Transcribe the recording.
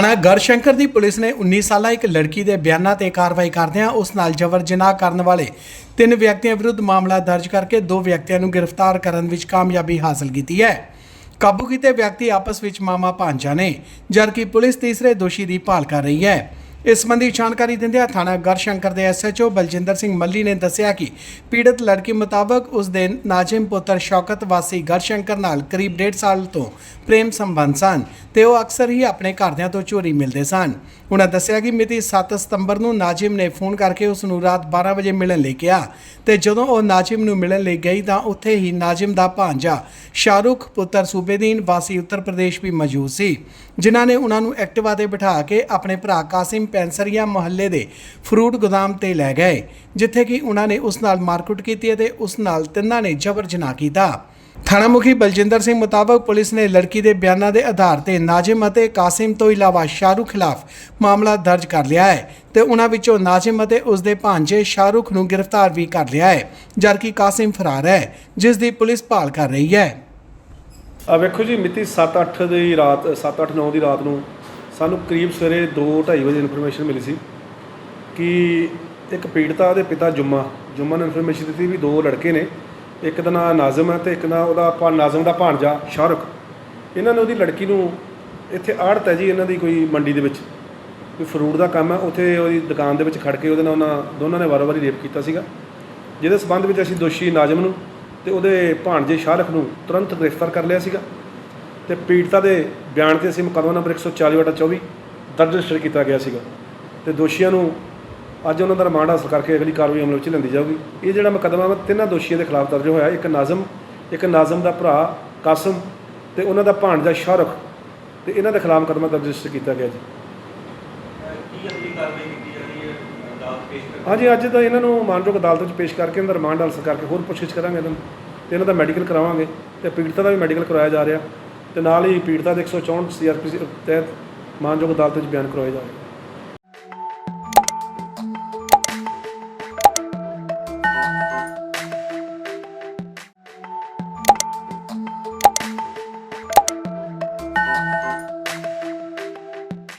ਥਾਣਾ ਗੜਸ਼ੰਕਰ ਦੀ ਪੁਲਿਸ ਨੇ 19 ਸਾਲਾ ਇੱਕ ਲੜਕੀ ਦੇ ਬਿਆਨਾਂ ਤੇ ਕਾਰਵਾਈ ਕਰਦਿਆਂ ਉਸ ਨਾਲ ਜਬਰ ਜਨਾਹ ਕਰਨ ਵਾਲੇ ਤਿੰਨ ਵਿਅਕਤੀਆਂ ਵਿਰੁੱਧ ਮਾਮਲਾ ਦਰਜ ਕਰਕੇ ਦੋ ਵਿਅਕਤੀਆਂ ਨੂੰ ਗ੍ਰਿਫਤਾਰ ਕਰਨ ਵਿੱਚ ਕਾਮਯਾਬੀ ਹਾਸਲ ਕੀਤੀ ਹੈ। ਕਾਬੂ ਕੀਤੇ ਵਿਅਕਤੀ ਆਪਸ ਵਿੱਚ ਮਾਮਾ ਭਾਂਜਾ ਨੇ, ਜਦਕਿ ਪੁਲਿਸ ਤੀਸਰੇ ਦੋਸ਼ੀ ਦੀ ਭਾਲ ਕਰ ਰਹੀ ਹੈ। ਇਸ ਸੰਬੰਧੀ ਜਾਣਕਾਰੀ ਦਿੰਦਿਆਂ ਥਾਣਾ ਗਰਸ਼ੰਕਰ ਦੇ ਐਸਐਚਓ ਬਲਜਿੰਦਰ ਸਿੰਘ ਮੱਲੀ ਨੇ ਦੱਸਿਆ ਕਿ ਪੀੜਤ ਲੜਕੀ ਮੁਤਾਬਕ ਉਸ ਦੇ ਨਾਜ਼ਿਮ ਪੁੱਤਰ ਸ਼ੌਕਤ ਵਾਸੀ ਗਰਸ਼ੰਕਰ ਨਾਲ ਕਰੀਬ 1.5 ਸਾਲ ਤੋਂ ਪ੍ਰੇਮ ਸੰਬੰਧ ਸਨ ਤੇ ਉਹ ਅਕਸਰ ਹੀ ਆਪਣੇ ਘਰਦਿਆਂ ਤੋਂ ਚੋਰੀ ਮਿਲਦੇ ਸਨ। ਉਹਨਾਂ ਦੱਸਿਆ ਕਿ ਮਿਤੀ 7 ਸਤੰਬਰ ਨੂੰ ਨਾਜ਼ਿਮ ਨੇ ਫੋਨ ਕਰਕੇ ਉਸ ਨੂੰ ਰਾਤ 12 ਵਜੇ ਮਿਲਣ ਲਈ ਕਿਹਾ ਤੇ ਜਦੋਂ ਉਹ ਨਾਜ਼ਿਮ ਨੂੰ ਮਿਲਣ ਲਈ ਗਈ ਤਾਂ ਉੱਥੇ ਹੀ ਨਾਜ਼ਿਮ ਦਾ ਭਾਂਜਾ ਸ਼ਾਹਰੁਖ ਪੁੱਤਰ ਸੂਬੇਦੀਨ ਵਾਸੀ ਉੱਤਰ ਪ੍ਰਦੇਸ਼ ਵੀ ਮੌਜੂਦ ਸੀ। ਜਿਨ੍ਹਾਂ ਨੇ ਉਹਨਾਂ ਨੂੰ ਐਕਟਿਵਾ ਤੇ ਬਿਠਾ ਕੇ ਆਪਣੇ ਭਰਾ ਕਾਸਿਮ ਪੈਂਸਰੀਆ ਮੁਹੱਲੇ ਦੇ ਫਰੂਟ ਗੋਦਾਮ ਤੇ ਲੈ ਗਏ, ਜਿੱਥੇ ਕਿ ਉਹਨਾਂ ਨੇ ਉਸ ਨਾਲ ਮਾਰਕੁੱਟ ਕੀਤੀ ਅਤੇ ਉਸ ਨਾਲ ਤਿੰਨਾਂ ਨੇ ਜਬਰ ਜਨਾਹ ਕੀਤਾ। ਥਾਣਾ ਮੁਖੀ ਬਲਜਿੰਦਰ ਸਿੰਘ ਮੁਤਾਬਕ ਪੁਲਿਸ ਨੇ ਲੜਕੀ ਦੇ ਬਿਆਨਾਂ ਦੇ ਆਧਾਰ ਤੇ ਨਾਜ਼ਿਮ ਅਤੇ ਕਾਸਿਮ ਤੋਂ ਇਲਾਵਾ ਸ਼ਾਹਰੁਖ ਖਿਲਾਫ ਮਾਮਲਾ ਦਰਜ ਕਰ ਲਿਆ ਹੈ ਤੇ ਉਹਨਾਂ ਵਿੱਚੋਂ ਨਾਜ਼ਿਮ ਅਤੇ ਉਸ ਦੇ ਭਾਂਜੇ ਸ਼ਾਹਰੁਖ ਨੂੰ ਗ੍ਰਿਫਤਾਰ ਵੀ ਕਰ ਲਿਆ ਹੈ ਜਦਕਿ ਕਾਸਿਮ ਫਰਾਰ ਹੈ, ਜਿਸ ਦੀ ਪੁਲਿਸ ਭਾਲ ਕਰ ਰਹੀ ਹੈ। ਆ ਵੇਖੋ ਜੀ, ਮਿਤੀ 7-8 ਦੀ ਰਾਤ 7-8-9 ਦੀ ਰਾਤ ਨੂੰ ਸਾਨੂੰ ਕਰੀਬ ਸਵੇਰੇ 2:30 ਵਜੇ ਇਨਫੋਰਮੇਸ਼ਨ ਮਿਲੀ ਸੀ ਕਿ ਇੱਕ ਪੀੜਤਾ ਦੇ ਪਿਤਾ ਜੁਮਾ ਜੁਮਾ ਨੇ ਇਨਫੋਰਮੇਸ਼ਨ ਦਿੱਤੀ ਵੀ ਦੋ ਲੜਕੇ ਨੇ, ਇੱਕ ਦਾ ਨਾਮ ਨਾਜ਼ਮ ਹੈ ਤੇ ਇੱਕ ਦਾ ਉਹਦਾ ਭਾ ਨਾਜ਼ਮ ਦਾ ਭਾਣਜਾ ਸ਼ਾਹਰੁਖ। ਇਹਨਾਂ ਨੇ ਉਹਦੀ ਲੜਕੀ ਨੂੰ ਇੱਥੇ ਆੜਤ ਹੈ ਜੀ ਇਹਨਾਂ ਦੀ ਕੋਈ ਮੰਡੀ ਦੇ ਵਿੱਚ। ਕੋਈ ਫਰੂਟ ਦਾ ਕੰਮ ਹੈ, ਉੱਥੇ ਉਹਦੀ ਦੁਕਾਨ ਦੇ ਵਿੱਚ ਖੜ ਕੇ ਉਹਦੇ ਨਾਲ ਉਹਨਾਂ ਦੋਨਾਂ ਨੇ ਵਾਰ-ਵਾਰੀ ਰੇਪ ਕੀਤਾ ਸੀਗਾ। ਜਿਹਦੇ ਸਬੰਧ ਵਿੱਚ ਅਸੀਂ ਦੋਸ਼ੀ ਨਾਜ਼ਮ ਨੂੰ ਤੇ ਉਹਦੇ ਭਾਣਜੇ ਸ਼ਾਹਰਖ ਨੂੰ ਤੁਰੰਤ ਗ੍ਰਿਫਤਾਰ ਕਰ ਲਿਆ ਸੀਗਾ। ਤੇ ਪੀੜਤਾ ਦੇ ਬਿਆਨ ਤੇ ਅਸੀਂ ਮੁਕੱਦਮਾ ਨੰਬਰ 140/24 ਦਰਜ ਰਜਿਸਟਰ ਕੀਤਾ ਗਿਆ ਸੀਗਾ। ਤੇ ਦੋਸ਼ੀਆਂ ਨੂੰ ਅੱਜ ਉਹਨਾਂ ਦਾ ਰਿਮਾਂਡ ਹਾਸਲ ਕਰਕੇ ਅਗਲੀ ਕਾਰਵਾਈ ਅਮਲ ਵਿੱਚ ਲੈਂਦੀ ਜਾਊਗੀ। ਇਹ ਜਿਹੜਾ ਮੁਕੱਦਮਾ ਵਾ, ਤਿੰਨਾਂ ਦੋਸ਼ੀਆਂ ਦੇ ਖਿਲਾਫ ਦਰਜ ਹੋਇਆ। ਇੱਕ ਨਾਜ਼ਮ ਇੱਕ ਨਾਜ਼ਮ ਦਾ ਭਰਾ ਕਾਸਮ ਤੇ ਉਹਨਾਂ ਦਾ ਭਾਣਜਾ ਸ਼ਾਹਰਖ। ਤੇ ਇਹਨਾਂ ਦੇ ਖਿਲਾਫ ਮੁਕੱਦਮਾ ਦਰਜ ਰਜਿਸਟਰ ਕੀਤਾ ਗਿਆ ਜੀ। ਹਾਂਜੀ, ਅੱਜ ਤਾਂ ਇਹਨਾਂ ਨੂੰ ਮਾਨਯੋਗ ਅਦਾਲਤ ਵਿੱਚ ਪੇਸ਼ ਕਰਕੇ ਇਹਨਾਂ ਦਾ ਰਿਮਾਂਡ ਹਾਸਲ ਕਰਕੇ ਹੋਰ ਪੁੱਛਗਿੱਛ ਕਰਾਂਗੇ ਇਹਨਾਂ ਨੂੰ। ਤੇ ਇਹਨਾਂ ਦਾ ਮੈਡੀਕਲ ਕਰਾਵਾਂਗੇ ਤੇ ਪੀੜਤਾ ਦਾ ਵੀ ਮੈਡੀਕਲ ਕਰਵਾਇਆ ਜਾ ਰਿਹਾ। ਤੇ ਨਾਲ ਹੀ ਪੀੜਤਾ ਦੇ 164 ਸੀਆਰਪੀ ਤਹਿਤ ਮਾਨਯੋਗ ਅਦਾਲਤ ਵਿੱਚ ਬਿਆਨ ਕਰਵਾਏ ਜਾਵੇ